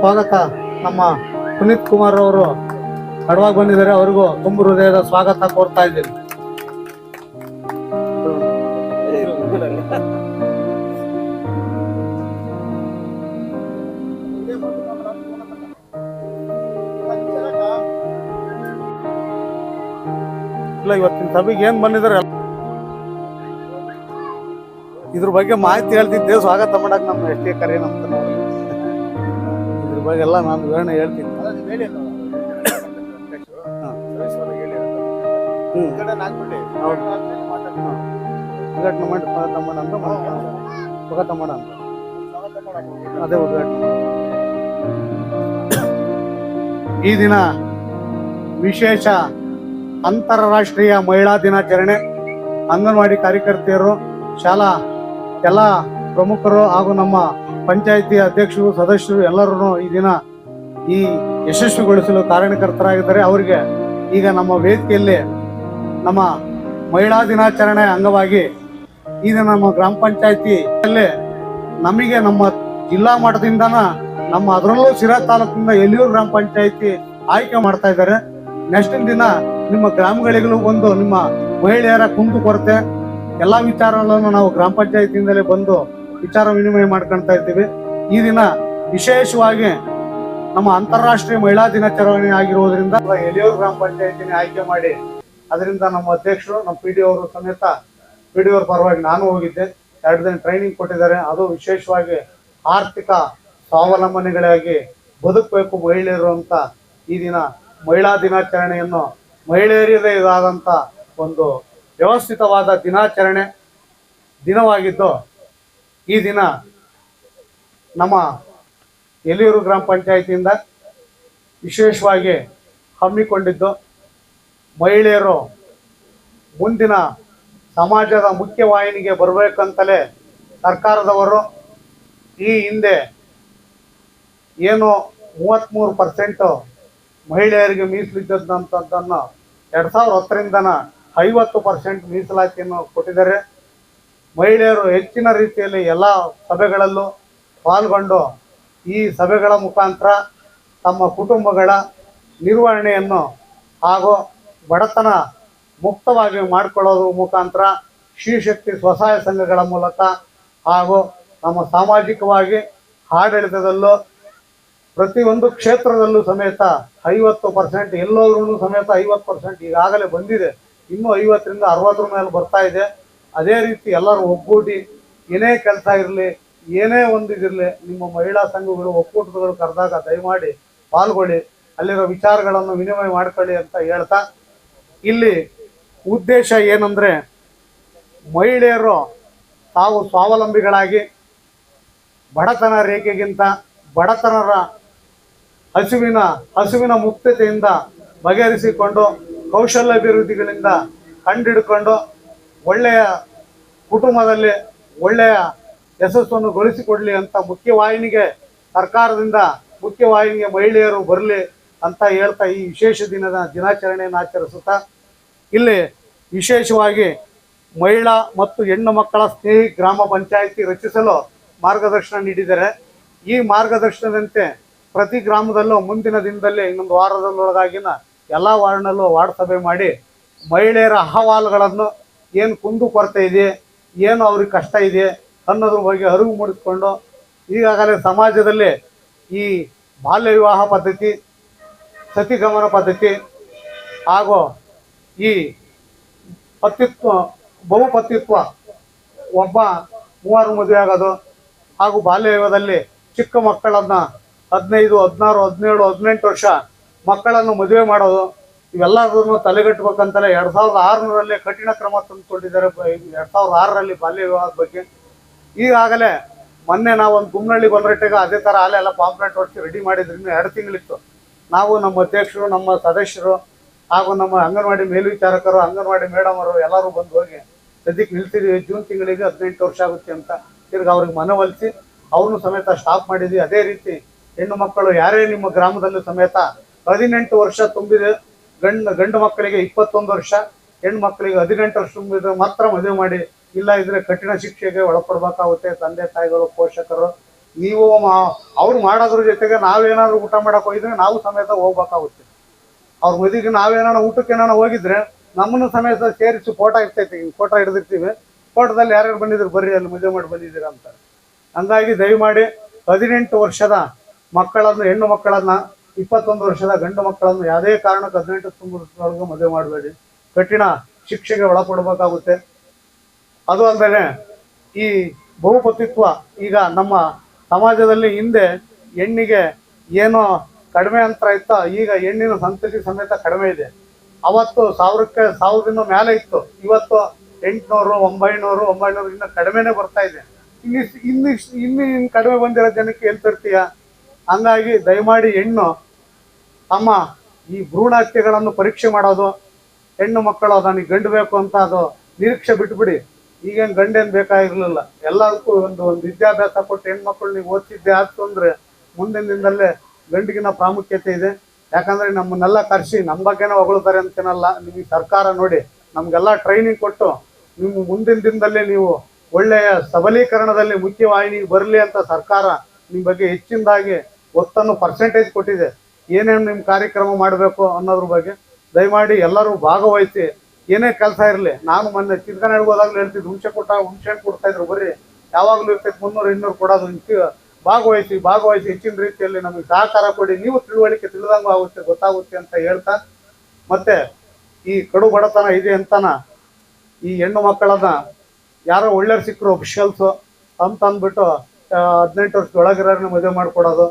ಸ್ವಾಗತ ನಮ್ಮ ಪುನೀತ್ ಕುಮಾರ್ ಅವರು ತಡವಾಗಿ ಬಂದಿದ್ದಾರೆ. ಅವರಿಗೂ ತುಂಬ ಹೃದಯದ ಸ್ವಾಗತ ಕೋರ್ತಾ ಇದ್ದೀನಿ. ಇಲ್ಲ, ಇವತ್ತಿನ ಸಭೆಗೆ ಏನ್ ಬಂದಿದ್ದಾರೆ? ಇದ್ರ ಬಗ್ಗೆ ಮಾಹಿತಿ ಹೇಳ್ತಿದ್ದೆ. ಸ್ವಾಗತ ಮಾಡಕ್ ನಮ್ಮ ಎಷ್ಟೇ ಕರೆ ನಮ್ಮ ಎಲ್ಲ ನಾನು ವಿವರಣೆ ಹೇಳ್ತೀನಿ. ಹೌದು. ಉದ್ಘಾಟನೆ ಮಾಡಿ ಸ್ವಾಗತ ಮಾಡ ಅಂತ. ಸ್ವಾಗತ ಮಾಡ ಅಂತ. ಅದೇ ಉದ್ಘಾಟನೆ. ಈ ದಿನ ವಿಶೇಷ ಅಂತಾರಾಷ್ಟ್ರೀಯ ಮಹಿಳಾ ದಿನಾಚರಣೆ. ಅಂಗನವಾಡಿ ಕಾರ್ಯಕರ್ತೆಯರು ಶಾಲಾ ಎಲ್ಲ ಪ್ರಮುಖರು ಹಾಗೂ ನಮ್ಮ ಪಂಚಾಯಿತಿ ಅಧ್ಯಕ್ಷರು, ಸದಸ್ಯರು ಎಲ್ಲರೂ ಈ ದಿನ ಈ ಯಶಸ್ವಿಗೊಳಿಸಲು ಕಾರಣಕರ್ತರಾಗಿದ್ದಾರೆ ಅವರಿಗೆ ಈಗ ನಮ್ಮ ವೇದಿಕೆಯಲ್ಲಿ ನಮ್ಮ ಮಹಿಳಾ ದಿನಾಚರಣೆ ಅಂಗವಾಗಿ ಈ ದಿನ ನಮ್ಮ ಗ್ರಾಮ ಪಂಚಾಯಿತಿಯಲ್ಲಿ ನಮಗೆ ನಮ್ಮ ಜಿಲ್ಲಾ ಮಟ್ಟದಿಂದನ ನಮ್ಮ ಅದರಲ್ಲೂ ಸಿರಾ ತಾಲೂಕಿನಿಂದ ಎಲ್ಲಿಯೂರು ಗ್ರಾಮ ಪಂಚಾಯತಿ ಆಯ್ಕೆ ಮಾಡ್ತಾ ಇದ್ದಾರೆ. ನೆಕ್ಸ್ಟ್ ದಿನ ನಿಮ್ಮ ಗ್ರಾಮಗಳಿಗೂ ಒಂದು ನಿಮ್ಮ ಮಹಿಳೆಯರ ಕುಂದು ಕೊರತೆ, ಎಲ್ಲಾ ವಿಚಾರಗಳನ್ನು ನಾವು ಗ್ರಾಮ ಪಂಚಾಯತಿಯಿಂದಲೇ ಬಂದು ವಿಚಾರ ವಿನಿಮಯ ಮಾಡ್ಕೊಳ್ತಾ ಇದ್ದೀವಿ ಈ ದಿನ ವಿಶೇಷವಾಗಿ ನಮ್ಮ ಅಂತಾರಾಷ್ಟ್ರೀಯ ಮಹಿಳಾ ದಿನಾಚರಣೆ ಆಗಿರುವುದರಿಂದ ಎಲಿಯೂರು ಗ್ರಾಮ ಪಂಚಾಯತಿನ ಆಯ್ಕೆ ಮಾಡಿ ಅದರಿಂದ ನಮ್ಮ ಅಧ್ಯಕ್ಷರು, ನಮ್ಮ ಪಿ ಡಿ ಅವರು ಸಮೇತ ಪಿ ಡಿ ಅವ್ರ ಪರವಾಗಿ ನಾನು ಹೋಗಿದ್ದೆ. ಎರಡು ದಿನ ಟ್ರೈನಿಂಗ್ ಕೊಟ್ಟಿದ್ದಾರೆ. ಅದು ವಿಶೇಷವಾಗಿ ಆರ್ಥಿಕ ಸ್ವಾವಲಂಬನೆಗಳಾಗಿ ಬದುಕಬೇಕು ಮಹಿಳೆಯರು ಅಂತ ಈ ದಿನ ಮಹಿಳಾ ದಿನಾಚರಣೆಯನ್ನು ಮಹಿಳೆಯರದೇ ಇದಾದಂಥ ಒಂದು ವ್ಯವಸ್ಥಿತವಾದ ದಿನಾಚರಣೆ ದಿನವಾಗಿದ್ದು ಈ ದಿನ ನಮ್ಮ ಎಲಿಯೂರು ಗ್ರಾಮ ಪಂಚಾಯತಿಯಿಂದ ವಿಶೇಷವಾಗಿ ಹಮ್ಮಿಕೊಂಡಿದ್ದು ಮಹಿಳೆಯರು ಮುಂದಿನ ಸಮಾಜದ ಮುಖ್ಯವಾಹಿನಿಗೆ ಬರಬೇಕಂತಲೇ ಸರ್ಕಾರದವರು ಈ ಹಿಂದೆ ಏನು ಮೂವತ್ತ್ಮೂರು ಪರ್ಸೆಂಟು ಮಹಿಳೆಯರಿಗೆ ಮೀಸಲಿದ್ದಂಥದ್ದನ್ನು ಎರಡು ಸಾವಿರದ ಹತ್ತರಿಂದನ ಐವತ್ತು ಪರ್ಸೆಂಟ್ ಮೀಸಲಾತಿಯನ್ನು ಕೊಟ್ಟಿದ್ದಾರೆ. ಮಹಿಳೆಯರು ಹೆಚ್ಚಿನ ರೀತಿಯಲ್ಲಿ ಎಲ್ಲ ಸಭೆಗಳಲ್ಲೂ ಪಾಲ್ಗೊಂಡು ಈ ಸಭೆಗಳ ಮುಖಾಂತರ ತಮ್ಮ ಕುಟುಂಬಗಳ ನಿರ್ವಹಣೆಯನ್ನು ಹಾಗೂ ಬಡತನ ಮುಕ್ತವಾಗಿ ಮಾಡಿಕೊಳ್ಳೋದ್ರ ಮುಖಾಂತರ ಶ್ರೀಶಕ್ತಿ ಸ್ವಸಹಾಯ ಸಂಘಗಳ ಮೂಲಕ ಹಾಗೂ ನಮ್ಮ ಸಾಮಾಜಿಕವಾಗಿ ಆಡಳಿತದಲ್ಲೂ ಪ್ರತಿಯೊಂದು ಕ್ಷೇತ್ರದಲ್ಲೂ ಸಮೇತ ಐವತ್ತು ಪರ್ಸೆಂಟ್ ಎಲ್ಲೋದ್ರೂ ಸಮೇತ ಐವತ್ತು ಪರ್ಸೆಂಟ್ ಈಗಾಗಲೇ ಬಂದಿದೆ. ಇನ್ನೂ ಐವತ್ತರಿಂದ ಅರವತ್ತರ ಮೇಲೆ ಬರ್ತಾ ಇದೆ. ಅದೇ ರೀತಿ ಎಲ್ಲರೂ ಒಗ್ಗೂಡಿ ಏನೇ ಕೆಲಸ ಇರಲಿ, ಏನೇ ಒಂದು ಇದಿರಲಿ, ನಿಮ್ಮ ಮಹಿಳಾ ಸಂಘಗಳು ಒಕ್ಕೂಟಗಳು ಕರೆದಾಗ ದಯಮಾಡಿ ಪಾಲ್ಗೊಳ್ಳಿ, ಅಲ್ಲಿರೋ ವಿಚಾರಗಳನ್ನು ವಿನಿಮಯ ಮಾಡ್ಕೊಳ್ಳಿ ಅಂತ ಹೇಳ್ತಾ, ಇಲ್ಲಿ ಉದ್ದೇಶ ಏನಂದರೆ ಮಹಿಳೆಯರು ತಾವು ಸ್ವಾವಲಂಬಿಗಳಾಗಿ ಬಡತನ ರೇಖೆಗಿಂತ ಬಡತನರ ಹಸುವಿನ ಹಸುವಿನ ಮುಕ್ತತೆಯಿಂದ ಬಗೆಹರಿಸಿಕೊಂಡು ಕೌಶಲ್ಯಾಭಿವೃದ್ಧಿಗಳಿಂದ ಕಂಡಿಡ್ಕೊಂಡು ಒಳ್ಳೆಯ ಕುಟುಂಬದಲ್ಲಿ ಒಳ್ಳೆಯ ಯಶಸ್ಸನ್ನು ಗಳಿಸಿಕೊಡಲಿ ಅಂತ ಮುಖ್ಯವಾಹಿನಿಗೆ ಸರ್ಕಾರದಿಂದ ಮುಖ್ಯವಾಹಿನಿಗೆ ಮಹಿಳೆಯರು ಬರಲಿ ಅಂತ ಹೇಳ್ತಾ ಈ ವಿಶೇಷ ದಿನದ ದಿನಾಚರಣೆಯನ್ನು ಆಚರಿಸುತ್ತಾ, ಇಲ್ಲಿ ವಿಶೇಷವಾಗಿ ಮಹಿಳಾ ಮತ್ತು ಹೆಣ್ಣು ಮಕ್ಕಳ ಸ್ನೇಹಿ ಗ್ರಾಮ ಪಂಚಾಯಿತಿ ರಚಿಸಲು ಮಾರ್ಗದರ್ಶನ ನೀಡಿದ್ದಾರೆ ಈ ಮಾರ್ಗದರ್ಶನದಂತೆ ಪ್ರತಿ ಗ್ರಾಮದಲ್ಲೂ ಮುಂದಿನ ದಿನದಲ್ಲಿ ಇನ್ನೊಂದು ವಾರದಲ್ಲೊಳಗಾಗಿನ ಎಲ್ಲ ವಾರ್ಡ್ನಲ್ಲೂ ವಾರ್ಡ್ ಸಭೆ ಮಾಡಿ ಮಹಿಳೆಯರ ಅಹವಾಲುಗಳನ್ನು ಏನು ಕುಂದು ಕೊರತೆ ಇದೆ, ಏನು ಅವ್ರಿಗೆ ಕಷ್ಟ ಇದೆ ಅನ್ನೋದ್ರ ಬಗ್ಗೆ ಅರಿವು ಮೂಡಿಸ್ಕೊಂಡು ಈಗಾಗಲೇ ಸಮಾಜದಲ್ಲಿ ಈ ಬಾಲ್ಯ ವಿವಾಹ ಪದ್ಧತಿ, ಸತಿಗಮನ ಪದ್ಧತಿ ಹಾಗೂ ಈ ಪತಿತ್ವ ಬಹುಪತಿತ್ವ ಒಬ್ಬ ಮೂವರು ಮದುವೆ ಆಗೋದು ಹಾಗೂ ಬಾಲ್ಯ ವಿವಾಹದಲ್ಲಿ ಚಿಕ್ಕ ಮಕ್ಕಳನ್ನ ಹದಿನೈದು, ಹದಿನಾರು, ಹದಿನೇಳು, ಹದಿನೆಂಟು ವರ್ಷ ಮಕ್ಕಳನ್ನು ಮದುವೆ ಮಾಡೋದು ಇವೆಲ್ಲದನ್ನು ತಲೆಗಟ್ಟಬೇಕಂತಲೇ ಎರಡ್ ಸಾವಿರದ ಆರುನೂರಲ್ಲೇ ಕಠಿಣ ಕ್ರಮ ತಂದುಕೊಂಡಿದ್ದಾರೆ ಎರಡ್ ಸಾವಿರದ ಆರರಲ್ಲಿ ಬಾಲ್ಯ ವಿವಾಹದ ಬಗ್ಗೆ. ಈಗಾಗಲೇ ಮೊನ್ನೆ ನಾವು ಒಂದು ಗುಮ್ನಳ್ಳಿ ಅದೇ ಥರ ಅಲ್ಲೆಲ್ಲ ಪಾಂಪ್ಲೆಟ್ ಹೊಡಿಸಿ ರೆಡಿ ಮಾಡಿದ್ರಿಂದ ಎರಡು ತಿಂಗಳಿತ್ತು. ನಾವು ನಮ್ಮ ಅಧ್ಯಕ್ಷರು, ನಮ್ಮ ಸದಸ್ಯರು ಹಾಗೂ ನಮ್ಮ ಅಂಗನವಾಡಿ ಮೇಲ್ವಿಚಾರಕರು, ಅಂಗನವಾಡಿ ಮೇಡಮ್ ಅವರು ಎಲ್ಲರೂ ಬಂದು ಹೋಗಿ ಸದ್ಯಕ್ಕೆ ನಿಲ್ಸಿದ್ವಿ. ಜೂನ್ ತಿಂಗಳಿಗೆ ಹದಿನೆಂಟು ವರ್ಷ ಆಗುತ್ತೆ ಅಂತ ತಿರ್ಗಿ ಅವ್ರಿಗೆ ಮನವೊಲಿಸಿ ಅವ್ರನ್ನೂ ಸಮೇತ ಸ್ಟಾಪ್ ಮಾಡಿದ್ವಿ. ಅದೇ ರೀತಿ ಹೆಣ್ಣು ಮಕ್ಕಳು ಯಾರೇ ನಿಮ್ಮ ಗ್ರಾಮದಲ್ಲೂ ಸಮೇತ ಹದಿನೆಂಟು ವರ್ಷ ತುಂಬಿದೆ. ಗಂಡು ಗಂಡು ಮಕ್ಕಳಿಗೆ ಇಪ್ಪತ್ತೊಂದು ವರ್ಷ ಹೆಣ್ಣು ಮಕ್ಕಳಿಗೆ ಹದಿನೆಂಟು ವರ್ಷ ಮಾತ್ರ ಮದುವೆ ಮಾಡಿ, ಇಲ್ಲ ಇದ್ರೆ ಕಠಿಣ ಶಿಕ್ಷೆಗೆ ಒಳಪಡ್ಬೇಕಾಗುತ್ತೆ ತಂದೆ, ತಾಯಿಗಳು, ಪೋಷಕರು. ನೀವು ಅವ್ರು ಮಾಡೋದ್ರ ಜೊತೆಗೆ ನಾವೇನಾದ್ರು ಊಟ ಮಾಡಕ್ ಹೋಗಿದ್ರೆ ನಾವು ಸಮೇತ ಹೋಗ್ಬೇಕಾಗುತ್ತೆ. ಅವ್ರ ಮದುವೆಗೆ ನಾವೇನಾರ ಊಟಕ್ಕೆ ಏನಾರ ಹೋಗಿದ್ರೆ ನಮ್ಮನ್ನು ಸಮೇತ ಸೇರಿಸಿ ಫೋಟೋ ಇರ್ತೈತಿ ಫೋಟೋ ಹಿಡಿದಿರ್ತೀವಿ. ಫೋಟೋದಲ್ಲಿ ಯಾರ್ಯಾರು ಬಂದಿದ್ರು, ಬರ್ರಿ ಅಲ್ಲಿ ಮದುವೆ ಮಾಡಿ ಬಂದಿದ್ದೀರಾ ಅಂತ ಹಂಗಾಗಿ ದಯಮಾಡಿ ಹದಿನೆಂಟು ವರ್ಷದ ಮಕ್ಕಳನ್ನು ಹೆಣ್ಣು ಮಕ್ಕಳನ್ನ ಇಪ್ಪತ್ತೊಂದು ವರ್ಷದ ಗಂಡು ಮಕ್ಕಳನ್ನು ಯಾವುದೇ ಕಾರಣಕ್ಕೆ ಹದಿನೆಂಟು ತುಂಬೊಳಗೆ ಮದುವೆ ಮಾಡಬೇಡಿ. ಕಠಿಣ ಶಿಕ್ಷೆಗೆ ಒಳಪಡಬೇಕಾಗುತ್ತೆ. ಅದು ಅಲ್ಲದೆ ಈ ಬಹುಪತಿತ್ವ ಈಗ ನಮ್ಮ ಸಮಾಜದಲ್ಲಿ ಹಿಂದೆ ಹೆಣ್ಣಿಗೆ ಏನೋ ಕಡಿಮೆ ಅಂತರ ಇತ್ತ, ಈಗ ಹೆಣ್ಣಿನ ಸಂತತಿ ಸಮೇತ ಕಡಿಮೆ ಇದೆ. ಅವತ್ತು ಸಾವಿರಕ್ಕೆ ಸಾವಿರದಿಂದ ಮೇಲೆ ಇತ್ತು. ಇವತ್ತು ಎಂಟುನೂರು, ಒಂಬೈನೂರು ಒಂಬೈನೂರು ಇನ್ನು ಕಡಿಮೆನೇ ಬರ್ತಾ ಇದೆ. ಇನ್ನಿಷ್ಟು ಇನ್ನಿಷ್ಟು ಇನ್ನು ಇನ್ನು ಕಡಿಮೆ ಬಂದಿರೋ ಜನಕ್ಕೆ ಎಲ್ಲಿ ತರ್ತೀಯ ಹಂಗಾಗಿ ದಯಮಾಡಿ ಹೆಣ್ಣು ತಮ್ಮ ಈ ಭ್ರೂಣ ಹತ್ಯೆಗಳನ್ನು ಪರೀಕ್ಷೆ ಮಾಡೋದು, ಹೆಣ್ಣು ಮಕ್ಕಳು ನನಗೆ ಗಂಡು ಬೇಕು ಅಂತ ಅದು ನಿರೀಕ್ಷೆ ಬಿಟ್ಬಿಡಿ. ಈಗೇನು ಗಂಡೇನು ಬೇಕಾಗಿರ್ಲಿಲ್ಲ. ಎಲ್ಲದಕ್ಕೂ ಒಂದು ಒಂದು ವಿದ್ಯಾಭ್ಯಾಸ ಕೊಟ್ಟು ಹೆಣ್ಮಕ್ಳು ನೀವು ಓದ್ತಿದ್ದೆ, ಆಯ್ತು ಅಂದರೆ ಮುಂದಿನ ದಿನದಲ್ಲೇ ಗಂಡಿಗಿನ ಪ್ರಾಮುಖ್ಯತೆ ಇದೆ. ಯಾಕಂದರೆ ನಮ್ಮನ್ನೆಲ್ಲ ಕರೆಸಿ ನಮ್ಮ ಬಗ್ಗೆನೇ ಹೊಗಳ್ತಾರೆ ಅಂತೇನಲ್ಲ ನಿಮಗೆ ಸರ್ಕಾರ ನೋಡಿ, ನಮಗೆಲ್ಲ ಟ್ರೈನಿಂಗ್ ಕೊಟ್ಟು, ನಿಮ್ಮ ಮುಂದಿನ ದಿನದಲ್ಲೇ ನೀವು ಒಳ್ಳೆಯ ಸಬಲೀಕರಣದಲ್ಲಿ ಮುಖ್ಯವಾಹಿನಿಗೆ ಬರಲಿ ಅಂತ ಸರ್ಕಾರ ನಿಮ್ಮ ಬಗ್ಗೆ ಹೆಚ್ಚಿನದಾಗಿ ಒತ್ತನ್ನು ಪರ್ಸೆಂಟೇಜ್ ಕೊಟ್ಟಿದೆ. ಏನೇನು ನಿಮ್ಮ ಕಾರ್ಯಕ್ರಮ ಮಾಡಬೇಕು ಅನ್ನೋದ್ರ ಬಗ್ಗೆ ದಯಮಾಡಿ ಎಲ್ಲರೂ ಭಾಗವಹಿಸಿ. ಏನೇ ಕೆಲಸ ಇರಲಿ, ನಾನು ಮೊನ್ನೆ ಚಿಂತನೆ ಹೋದಾಗಲೂ ಹೇಳ್ತಿದ್ದು ಹುಣಸೆ ಕೊಟ್ಟ, ಹುಣಸೆ ಕೊಡ್ತಾ ಇದ್ರು ಬರ್ರಿ ಯಾವಾಗಲೂ ಇರ್ತೈತೆ ಮುನ್ನೂರು, ಇನ್ನೂರು ಕೊಡೋದು ಭಾಗವಹಿಸಿ ಭಾಗವಹಿಸಿ ಹೆಚ್ಚಿನ ರೀತಿಯಲ್ಲಿ ನಮಗೆ ಸಹಕಾರ ಕೊಡಿ. ನೀವು ತಿಳುವಳಿಕೆ ತಿಳಿದಂಗೂ ಆಗುತ್ತೆ, ಗೊತ್ತಾಗುತ್ತೆ ಅಂತ ಹೇಳ್ತಾ. ಮತ್ತೆ ಈ ಕಡು ಬಡತನ ಇದೆ ಅಂತನ ಈ ಹೆಣ್ಣು ಮಕ್ಕಳನ್ನ ಯಾರೋ ಒಳ್ಳೆಯವ್ರು ಸಿಕ್ಕರು ಅಫಿಷಿಯಲ್ಸು ಅಂತ ಅಂದ್ಬಿಟ್ಟು ಹದಿನೆಂಟು ವರ್ಷದ ಒಳಗಿರೋರ್ನ ಮದುವೆ ಮಾಡಿಕೊಡೋದು.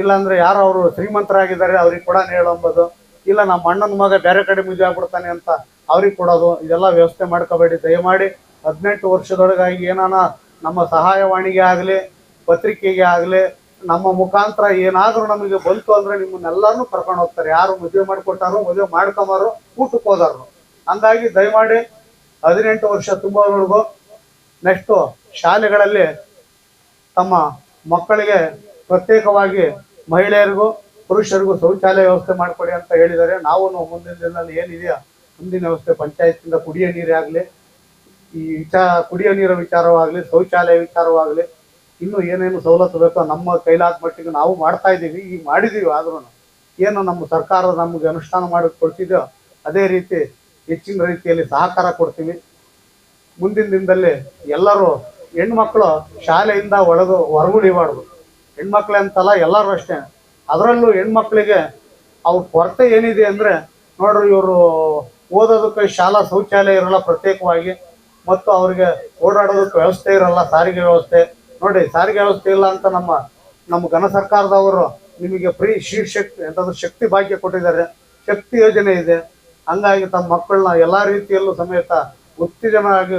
ಇಲ್ಲಾಂದ್ರೆ ಯಾರು ಅವರು ಶ್ರೀಮಂತರಾಗಿದ್ದಾರೆ, ಅವ್ರಿಗೆ ಕೂಡ ಹೇಳಂಬೋದು ಇಲ್ಲ, ನಮ್ಮ ಅಣ್ಣನ ಮಗ ಬೇರೆ ಕಡೆ ಮದುವೆ ಆಗ್ಬಿಡ್ತಾನೆ ಅಂತ ಅವ್ರಿಗೆ ಕೊಡೋದು. ಇದೆಲ್ಲ ವ್ಯವಸ್ಥೆ ಮಾಡ್ಕೋಬೇಡಿ. ದಯಮಾಡಿ ಹದಿನೆಂಟು ವರ್ಷದೊಳಗಾಗಿ ಏನಾನ ನಮ್ಮ ಸಹಾಯವಾಣಿಗೆ ಆಗಲಿ, ಪತ್ರಿಕೆಗೆ ಆಗಲಿ, ನಮ್ಮ ಮುಖಾಂತರ ಏನಾದರೂ ನಮಗೆ ಬಂತು ಅಂದ್ರೆ ನಿಮ್ಮನ್ನೆಲ್ಲರನ್ನೂ ಕರ್ಕೊಂಡು ಹೋಗ್ತಾರೆ. ಯಾರು ಮದುವೆ ಮಾಡಿಕೊಟ್ಟಾರೋ, ಮದುವೆ ಮಾಡ್ಕೊಂಬಾರು ಊಟಕ್ಕೆ ಹೋದಾರು ಹಂಗಾಗಿ ದಯಮಾಡಿ ಹದಿನೆಂಟು ವರ್ಷ ತುಂಬೋದ್ರೊಳಗು ನೆಕ್ಸ್ಟು ಶಾಲೆಗಳಲ್ಲಿ ತಮ್ಮ ಮಕ್ಕಳಿಗೆ ಪ್ರತ್ಯೇಕವಾಗಿ ಮಹಿಳೆಯರಿಗೂ ಪುರುಷರಿಗೂ ಶೌಚಾಲಯ ವ್ಯವಸ್ಥೆ ಮಾಡಿಕೊಡಿ ಅಂತ ಹೇಳಿದ್ದಾರೆ. ನಾವು ಮುಂದಿನ ದಿನದಲ್ಲಿ ಏನಿದೆಯಾ ಮುಂದಿನ ವ್ಯವಸ್ಥೆ ಪಂಚಾಯತ್ನಿಂದ ಕುಡಿಯೋ ನೀರೇ ಆಗಲಿ, ಈ ವಿಚಾರ ಕುಡಿಯೋ ನೀರ ವಿಚಾರವಾಗಲಿ, ಶೌಚಾಲಯ ವಿಚಾರವಾಗಲಿ, ಇನ್ನೂ ಏನೇನು ಸವಲತ್ತು ಬೇಕೋ ನಮ್ಮ ಕೈಲಾದ ಮಟ್ಟಿಗೆ ನಾವು ಮಾಡ್ತಾ ಇದ್ದೀವಿ. ಈಗ ಮಾಡಿದ್ದೀವಿ ಆದ್ರೂ ಏನು ನಮ್ಮ ಸರ್ಕಾರ ನಮಗೆ ಅನುಷ್ಠಾನ ಮಾಡಿ ಕೊಡ್ತಿದೆಯೋ ಅದೇ ರೀತಿ ಹೆಚ್ಚಿನ ರೀತಿಯಲ್ಲಿ ಸಹಕಾರ ಕೊಡ್ತೀವಿ. ಮುಂದಿನ ದಿನದಲ್ಲಿ ಎಲ್ಲರೂ ಹೆಣ್ಮಕ್ಳು ಶಾಲೆಯಿಂದ ಒಳಗು ಹೊರಗುಳಿಬಾರ್ದು ಹೆಣ್ಮಕ್ಳೆ ಅಂತಲ್ಲ, ಎಲ್ಲರೂ ಅಷ್ಟೇ. ಅದರಲ್ಲೂ ಹೆಣ್ಮಕ್ಳಿಗೆ ಅವ್ರ ಕೊರತೆ ಏನಿದೆ ಅಂದರೆ, ನೋಡ್ರಿ ಇವರು ಓದೋದಕ್ಕೆ ಶಾಲಾ ಶೌಚಾಲಯ ಇರಲ್ಲ ಪ್ರತ್ಯೇಕವಾಗಿ, ಮತ್ತು ಅವರಿಗೆ ಓಡಾಡೋದಕ್ಕೆ ವ್ಯವಸ್ಥೆ ಇರಲ್ಲ, ಸಾರಿಗೆ ವ್ಯವಸ್ಥೆ. ನೋಡಿ ಸಾರಿಗೆ ವ್ಯವಸ್ಥೆ ಇಲ್ಲ ಅಂತ ನಮ್ಮ ನಮ್ಮ ಘನ ಸರ್ಕಾರದವರು ನಿಮಗೆ ಫ್ರೀ ಶಕ್ತಿ ಎಂಥದ್ದು ಶಕ್ತಿ ಭಾಗ್ಯ ಕೊಟ್ಟಿದ್ದಾರೆ. ಶಕ್ತಿ ಯೋಜನೆ ಇದೆ. ಹಂಗಾಗಿ ತಮ್ಮ ಮಕ್ಕಳನ್ನ ಎಲ್ಲಾ ರೀತಿಯಲ್ಲೂ ಸಮೇತ ಉತ್ತೇಜನವಾಗಿ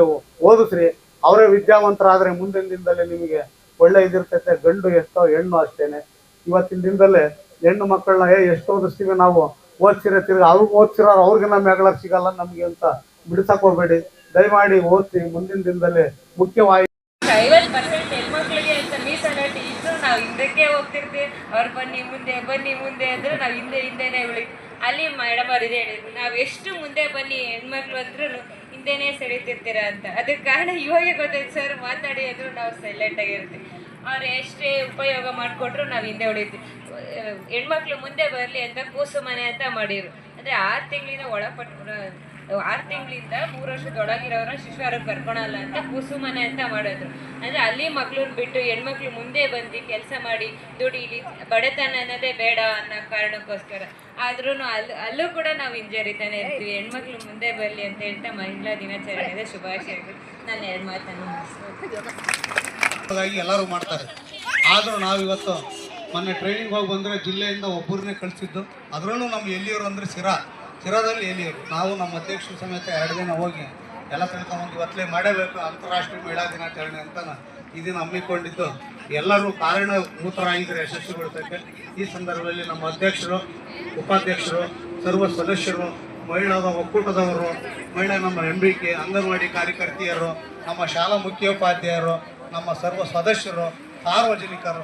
ಓದಿಸ್ರಿ. ಅವರೇ ವಿದ್ಯಾವಂತರಾದರೆ ಮುಂದಿನ ದಿನದಲ್ಲಿ ನಿಮಗೆ ಒಳ್ಳೆ ಇದಿರ್ತೈತೆ, ಗಂಡು ಎಷ್ಟೋ, ಹೆಣ್ಣು ಅಷ್ಟೇನೆ. ಇವತ್ತಿನ ದಿನದಲ್ಲೇ ಹೆಣ್ಣು ಮಕ್ಕಳನ್ನ, ಏ, ಎಷ್ಟೋ ದೃಷ್ಟಿಗೆ ನಾವು ಓದ್ಸಿರ ತಿರ್ಗಿ ಅವ್ರಿಗೆ ಓದ್ಸಿರೋ ಅವ್ರಿಗೆ ನಮ್ಮ ಸಿಗಲ್ಲ ನಮಗೆ ಅಂತ ಬಿಡಿಸಕ್ ಹೋಗ್ಬೇಡಿ. ದಯಮಾಡಿ ಓದಿಸಿ, ಮುಂದಿನ ದಿನದಲ್ಲಿ ಮುಖ್ಯವಾಗಿ ಐವತ್ತು ಪರ್ಸೆಂಟ್ ಹೆಣ್ಮಕ್ಳಿಗೆ ಅಂತ ಮೀಸಲಾತಿ ಇದ್ರು ನಾವು ಹಿಂದಕ್ಕೆ ಹೋಗ್ತಿರ್ತೀವಿ. ಅವ್ರು ಬನ್ನಿ ಮುಂದೆ ಬನ್ನಿ ಮುಂದೆ ಅಂದ್ರೆ ನಾವು ಹಿಂದೆ, ಹಿಂದೆನೆ ಉಳಿ. ಅಲ್ಲಿ ಮೇಡಮ್ ಅವ್ರು ಇದೇ ಹೇಳಿದ್ರು, ನಾವು ಎಷ್ಟು ಮುಂದೆ ಬನ್ನಿ ಹೆಣ್ಮಕ್ಳು ಅಂದ್ರೂ ಹಿಂದೆನೇ ಸೆಳೀತಿರ್ತೀರ ಅಂತ. ಅದಕ್ಕೆ ಕಾರಣ ಇವಾಗ ಗೊತ್ತಾಯ್ತು ಸರ್ ಮಾತಾಡಿ ಅಂದ್ರು ನಾವು ಸೈಲೆಂಟ್ ಆಗಿರ್ತೀವಿ. ಅವ್ರು ಎಷ್ಟೇ ಉಪಯೋಗ ಮಾಡಿಕೊಟ್ರು ನಾವು ಹಿಂದೆ ಹೊಡಿತೀವಿ ಹೆಣ್ಮಕ್ಳು ಮುಂದೆ ಬರಲಿ ಅಂತ ಕೂಸು ಮನೆ ಅಂತ ಮಾಡಿರು ಅಂದರೆ ಆರು ತಿಂಗಳಿಂದ ಒಳಪಟ್ಟು ಆರು ತಿಂಗಳಿಂದ ಮೂರು ವರ್ಷದೊಳಗಿರೋರ ಆರೋಗ್ಯ ಕರ್ಕೊಳಲ್ಲ ಅಂತ ಕುಸುಮನೆ ಅಂತ ಮಾಡಿದ್ರು. ಅಂದ್ರೆ ಅಲ್ಲಿ ಮಕ್ಳನ್ನ ಬಿಟ್ಟು ಹೆಣ್ಮಕ್ಳು ಮುಂದೆ ಬಂದು ಕೆಲಸ ಮಾಡಿ ದುಡೀಲಿ ಬಡತನ ಅನ್ನೋದೇ ಬೇಡ ಅನ್ನೋ ಕಾರಣಕ್ಕೋಸ್ಕರ. ಆದ್ರೂ ಅಲ್ಲಿ, ಅಲ್ಲೂ ಕೂಡ ನಾವು ಹಿಂಜರಿತಾನೆ ಇರ್ತೀವಿ. ಹೆಣ್ಮಕ್ಳು ಮುಂದೆ ಬರಲಿ ಅಂತ ಹೇಳ್ತಾ ಮಹಿಳಾ ದಿನಾಚರಣೆಗೆ ಶುಭಾಶಯಗಳು. ನಾನು ಎರಡು ಮಾತನ್ನು ಎಲ್ಲರೂ ಮಾಡ್ತಾರೆ. ಆದರೂ ನಾವಿವತ್ತು ಮೊನ್ನೆ ಟ್ರೈನಿಂಗ್ ಹೋಗಿ ಬಂದರೆ ಜಿಲ್ಲೆಯಿಂದ ಒಬ್ಬರನ್ನೇ ಕಳಿಸಿದ್ದು. ಅದರಲ್ಲೂ ನಮ್ಮ ಎಲ್ಲಿಯವರು ಅಂದರೆ ಸಿರಾ ಸಿರಾದಲ್ಲಿ ಎಲ್ಲಿಯವರು? ನಾವು ನಮ್ಮ ಅಧ್ಯಕ್ಷರು ಸಮೇತ ಎರಡು ದಿನ ಹೋಗಿ ಎಲ್ಲ ಸರಿತ ಒಂದು ಒತ್ತಲೆ ಮಾಡಬೇಕು, ಅಂತಾರಾಷ್ಟ್ರೀಯ ಮಹಿಳಾ ದಿನಾಚರಣೆ ಅಂತ ಈ ದಿನ ಹಮ್ಮಿಕೊಂಡಿದ್ದು. ಎಲ್ಲರೂ ಕಾರಣಭೂತರಾಗಿದ್ದರೆ ಯಶಸ್ವಿಗೊಳಿಸೋಕ್ಕೆ ಈ ಸಂದರ್ಭದಲ್ಲಿ ನಮ್ಮ ಅಧ್ಯಕ್ಷರು, ಉಪಾಧ್ಯಕ್ಷರು, ಸರ್ವ ಸದಸ್ಯರು, ಮಹಿಳಾದ ಒಕ್ಕೂಟದವರು, ಮಹಿಳಾ ನಮ್ಮ ಎಂ ಬಿ ಕೆ ಅಂಗನವಾಡಿ ಕಾರ್ಯಕರ್ತೆಯರು, ನಮ್ಮ ಶಾಲಾ ಮುಖ್ಯೋಪಾಧ್ಯಾಯರು, ನಮ್ಮ ಸರ್ವ ಸದಸ್ಯರು, ಸಾರ್ವಜನಿಕರು